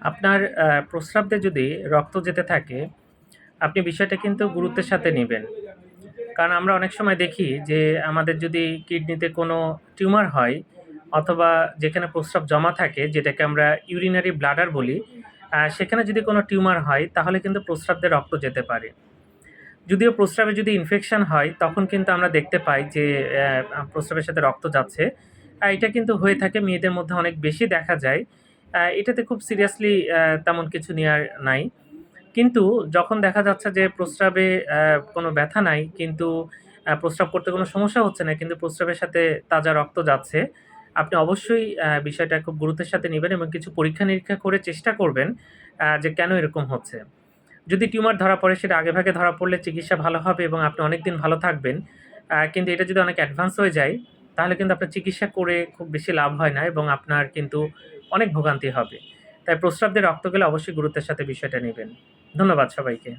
আপনার প্রস্রাবতে যদি রক্ত যেতে থাকে, আপনি বিষয়টা কিন্তু গুরুত্বের সাথে নেবেন। কারণ আমরা অনেক সময় দেখি যে আমাদের যদি কিডনিতে কোনো টিউমার হয় অথবা যেখানে প্রস্রাব জমা থাকে, যেটাকে আমরা ইউরিনারি ব্লাডার বলি সেখানে যদি কোনো টিউমার হয়, তাহলে কিন্তু প্রস্রাব দিয়ে রক্ত যেতে পারে। যদিও প্রস্রাবে যদি ইনফেকশন হয়, তখন কিন্তু আমরা দেখতে পাই যে প্রস্রাবের সাথে রক্ত যাচ্ছে। এটা কিন্তু হয়ে থাকে, মেয়েদের মধ্যে অনেক বেশি দেখা যায়। এটাতে খুব সিরিয়াসলি তেমন কিছু নেওয়ার নাই। কিন্তু যখন দেখা যাচ্ছে যে প্রস্রাবে কোনো ব্যথা নাই, কিন্তু প্রস্রাব করতে কোনো সমস্যা হচ্ছে না, কিন্তু প্রস্রাবের সাথে তাজা রক্ত যাচ্ছে, আপনি অবশ্যই বিষয়টা খুব গুরুত্বের সাথে নেবেন এবং কিছু পরীক্ষা নিরীক্ষা করে চেষ্টা করবেন যে কেন এরকম হচ্ছে। যদি টিউমার ধরা পড়ে, সেটা আগেভাগে ধরা পড়লে চিকিৎসা ভালো হবে এবং আপনি অনেকদিন ভালো থাকবেন কিন্তু এটা যদি অনেক অ্যাডভান্স হয়ে যায় তাহলে কিন্তু আপনার চিকিৎসা করে খুব বেশি লাভ হয় না এবং আপনার কিন্তু অনেক ভোগান্তি হবে। তাই প্রস্রাব দিয়ে রক্ত গেলে অবশ্যই গুরুত্বের সাথে বিষয়টা নেবেন। ধন্যবাদ সবাইকে।